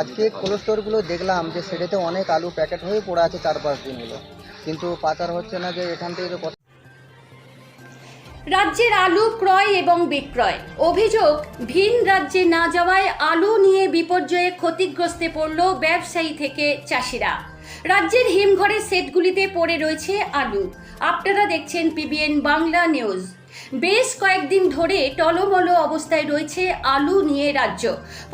আজকে কোল্ড স্টোরগুলো দেখলাম যে সেটাতে অনেক আলু প্যাকেট হয়ে পড়ে আছে চার পাঁচ দিন হলো। কিন্তু পাচার হচ্ছে না যে এখান থেকে কত রাজ্যের আলু ক্রয় এবং বিক্রয়। অভিযোগ, ভিন রাজ্যে না যাওয়ায় আলু নিয়ে বিপর্যয়ে ক্ষতিগ্রস্তে পড়ল ব্যবসায়ী থেকে চাষিরা। রাজ্যের হিমঘরের সেটগুলিতে পড়ে রয়েছে আলু। আপনারা দেখছেন পিবিএন বাংলা নিউজ। বেশ কয়েকদিন ধরে টলমল অবস্থায় রয়েছে আলু নিয়ে রাজ্য।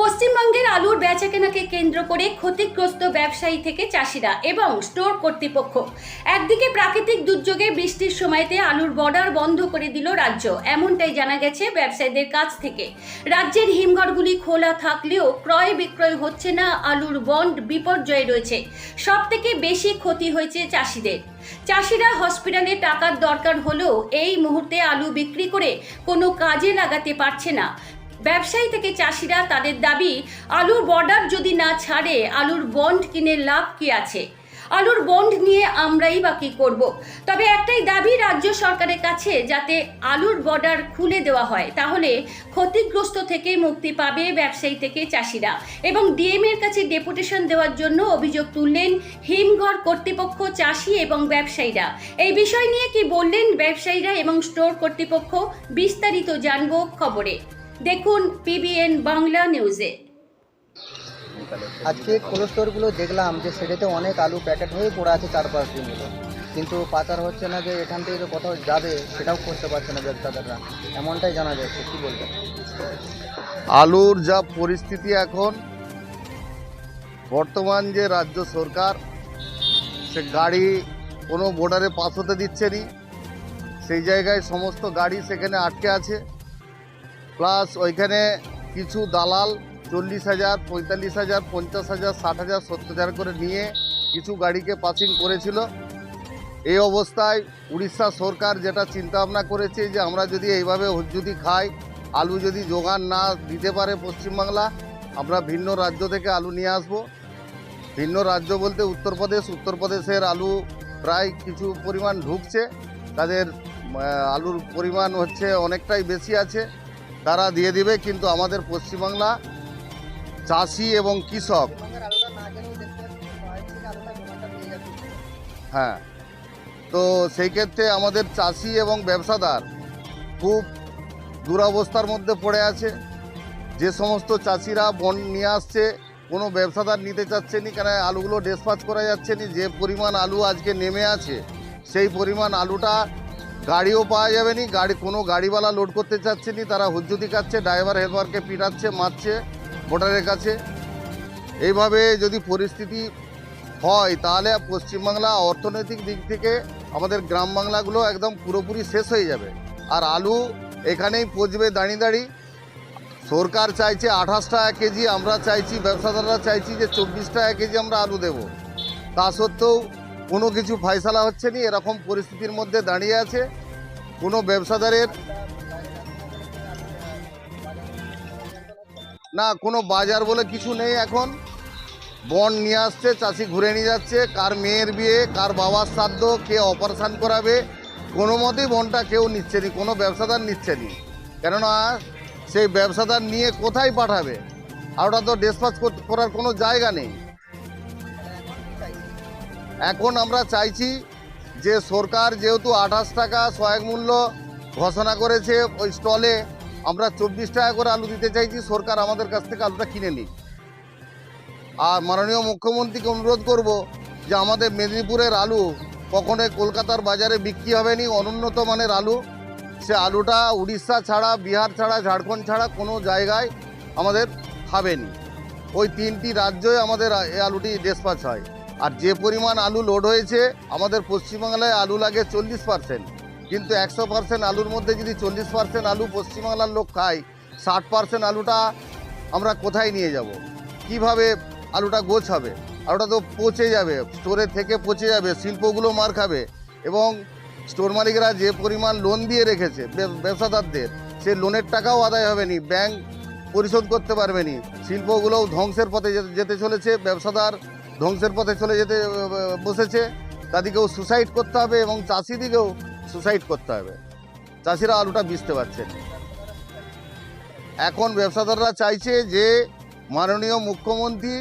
পশ্চিমবঙ্গের আলুর বেচাকেনাকে কেন্দ্র করে ক্ষতিগ্রস্ত ব্যবসায়ী থেকে চাষিরা এবং স্টোর কর্তৃপক্ষ। একদিকে প্রাকৃতিক দুর্যোগে বৃষ্টির সময়তে আলুর বর্ডার বন্ধ করে দিল রাজ্য, এমনটাই জানা গেছে ব্যবসায়ীদের কাছ থেকে। রাজ্যের হিমঘরগুলি খোলা থাকলেও ক্রয় বিক্রয় হচ্ছে না, আলুর বন্ড বিপর্যয়ে রয়েছে। সব থেকে বেশি ক্ষতি হয়েছে চাষিদের। চাষিরা হসপিটালে টাকার দরকার হলেও এই মুহূর্তে আলু বিক্রি করে কোনো কাজে লাগাতে পারছে না। ব্যবসায়ী থেকে চাষিরা তাদের দাবি, আলুর বর্ডার যদি না ছাড়ে, আলুর বন্ড কিনে লাভ কি আছে? আলুর বন্ড নিয়ে আমরাই বা কি করব? তবে একটাই দাবি রাজ্য সরকারের কাছে, যাতে আলুর বর্ডার খুলে দেওয়া হয়, তাহলে ক্ষতিগ্রস্ত থেকে মুক্তি পাবে ব্যবসায়ী থেকে চাষিরা। এবং ডিএম এর কাছে ডেপুটেশন দেওয়ার জন্য অভিযোগ তুললেন হিমঘর কর্তৃপক্ষ চাষি এবং ব্যবসায়ীরা। এই বিষয় নিয়ে কি বললেন ব্যবসায়ীরা এবং স্টোর কর্তৃপক্ষ? বিস্তারিত জানব খবরে। দেখুন পিবিএন বাংলা নিউজে। আজকে কোল্ড স্টোরগুলো দেখলাম যে সেটাতে অনেক আলু প্যাকেট হয়ে পড়ে আছে চার পাঁচ দিন হলো কিন্তু পাচার হচ্ছে না যে এখান থেকে যে কোথাও যাবে সেটাও করতে পারছে না ব্যবসাদাররা। এমনটাই জানা যাচ্ছে। কি বলবেন? আলুর যা পরিস্থিতি এখন বর্তমান যে রাজ্য সরকার সে গাড়ি কোনো বর্ডারে পাস হতে দিচ্ছে নি। সেই জায়গায় সমস্ত গাড়ি সেখানে আটকে আছে। প্লাস ওইখানে কিছু দালাল চল্লিশ হাজার, পঁয়তাল্লিশ হাজার, পঞ্চাশ হাজার, ষাট হাজার, সত্তর হাজার করে নিয়ে কিছু গাড়িকে পাসিং করেছিল। এই অবস্থায় উড়িষ্যা সরকার যেটা চিন্তাভাবনা করেছে যে আমরা যদি এইভাবে যদি খাই, আলু যদি যোগান না দিতে পারে পশ্চিমবাংলা, আমরা ভিন্ন রাজ্য থেকে আলু নিয়ে আসব। ভিন্ন রাজ্য বলতে উত্তরপ্রদেশ, উত্তরপ্রদেশের আলু প্রায় কিছু পরিমাণ ঢুকছে। তাদের আলুর পরিমাণ হচ্ছে অনেকটাই বেশি আছে। তারা দিয়ে দিবে, কিন্তু আমাদের পশ্চিমবাংলা চাষি এবং কৃষক। হ্যাঁ। তো সেই ক্ষেত্রে আমাদের চাষি এবং ব্যবসাদার খুব দুরবস্থার মধ্যে পড়ে আছে। যে সমস্ত চাষিরা বন নিয়ে আসছে, কোনো ব্যবসাদার নিতে চাচ্ছে নি, কেন আলুগুলো ডিসপাচ করা যাচ্ছে না, যে পরিমাণ আলু আজকে নেমে আছে, সেই পরিমাণ আলুটা গাড়িও পাওয়া যাবে নি, গাড়ি কোনো গাড়িওয়ালা লোড করতে চাচ্ছে নি, তারা হুজ্জুতি কাচ্ছে ড্রাইভার হেল্পারকে পিটাচ্ছে, মারছে ভোটারের কাছে। এইভাবে যদি পরিস্থিতি হয়, তাহলে পশ্চিমবাংলা অর্থনৈতিক দিক থেকে আমাদের গ্রাম বাংলাগুলো একদম পুরোপুরি শেষ হয়ে যাবে। আর আলু এখানেই পচবে দাঁড়িয়ে দাঁড়িয়ে সরকার চাইছে আঠাশ টাকা কেজি, আমরা চাইছি, ব্যবসাদাররা চাইছি যে চব্বিশ টাকা কেজি আমরা আলু দেব। তা সত্ত্বেও কোনো কিছু ফায়সালা হচ্ছে না, এরকম পরিস্থিতির মধ্যে দাঁড়িয়ে আছে। কোনো ব্যবসাদারের না, কোনো বাজার বলে কিছু নেই এখন। বন নিয়ে আসছে, চাষি ঘুরে নিয়ে যাচ্ছে। কার মেয়ের বিয়ে, কার বাবার শ্রাদ্ধ, কে অপারেশান করাবে, কোনো মতেই বনটা কেউ নিচ্ছে নি, কোনো ব্যবসাদার নিচ্ছে নি। কেননা, সেই ব্যবসাদার নিয়ে কোথায় পাঠাবে? আর ওটা তো ডিসপাচ করার কোনো জায়গা নেই। এখন আমরা চাইছি যে সরকার যেহেতু আঠাশ টাকা সহায়ক মূল্য ঘোষণা করেছে ওই স্টলে আমরা চব্বিশ টাকা করে আলু দিতে চাইছি, সরকার আমাদের কাছ থেকে আলুটা কিনে নিক। আর মাননীয় মুখ্যমন্ত্রীকে অনুরোধ করব যে আমাদের মেদিনীপুরের আলু কখনোই কলকাতার বাজারে বিক্রি হবে নি, অনুন্নত মানের আলু। সে আলুটা উড়িষ্যা ছাড়া, বিহার ছাড়া, ঝাড়খণ্ড ছাড়া কোনো জায়গায় আমাদের খাবেনি ওই তিনটি রাজ্যই আমাদের এই আলুটি ডিসপাচ হয়। আর যে পরিমাণ আলু লোড হয়েছে, আমাদের পশ্চিমবাংলায় আলু লাগে চল্লিশ পার্সেন্ট কিন্তু একশো পার্সেন্ট আলুর মধ্যে যদি চল্লিশ পার্সেন্ট আলু পশ্চিমবাংলার লোক খায়, ষাট পার্সেন্ট আলুটা আমরা কোথায় নিয়ে যাব? কীভাবে আলুটা গোছ হবে? আলুটা তো পচে যাবে, স্টোরে থেকে পচে যাবে, শিল্পগুলো মার খাবে এবং স্টোর মালিকরা যে পরিমাণ লোন দিয়ে রেখেছে ব্যবসাদারদের, সে লোনের টাকাও আদায় হবে নি ব্যাংক পরিশোধ করতে পারবে নি, শিল্পগুলোও ধ্বংসের পথে যেতে চলেছে, ব্যবসাদার ধ্বংসের পথে চলে যেতে বসেছে, তাদেরকেও সুসাইড করতে হবে এবং চাষিদিকেও সুসাইড করতে হবে। চাষিরা আলুটা বিচতে পারছে না। এখন ব্যবসাদাররা চাইছে যে, মাননীয় মুখ্যমন্ত্রী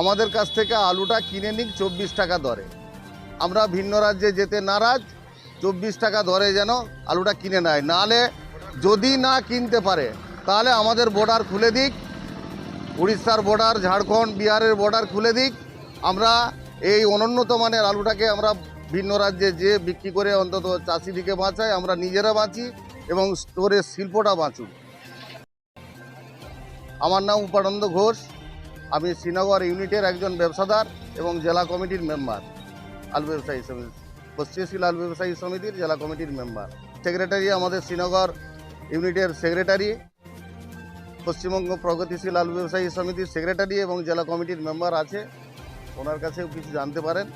আমাদের কাছ থেকে আলুটা কিনে নিক, চব্বিশ টাকা দরে। আমরা ভিন্ন রাজ্যে যেতে নারাজ, চব্বিশ টাকা দরে যেন আলুটা কিনে নেয়। নাহলে যদি না কিনতে পারে, তাহলে আমাদের বর্ডার খুলে দিক। উড়িষ্যার বর্ডার ঝাড়খণ্ড, বিহারের বর্ডার খুলে দিক। আমরা এই অনুন্নত মানের আলুটাকে আমরা ভিন্ন রাজ্যে যে বিক্রি করে অন্তত চাষিদিকে বাঁচাই আমরা নিজেরা বাঁচি এবং স্টোরের শিল্পটা বাঁচুক আমার নাম উপানন্দ ঘোষ, আমি শ্রীনগর ইউনিটের একজন ব্যবসাদার এবং জেলা কমিটির মেম্বার। আলু ব্যবসায়ী সমিতি, পশ্চিমশীল আলু ব্যবসায়ী সমিতির জেলা কমিটির মেম্বার। সেক্রেটারি আমাদের শ্রীনগর ইউনিটের সেক্রেটারি, পশ্চিমবঙ্গ প্রগতিশীল আলু ব্যবসায়ী সমিতির সেক্রেটারি এবং জেলা কমিটির মেম্বার আছে। ওনার কাছেও কিছু জানতে পারেন।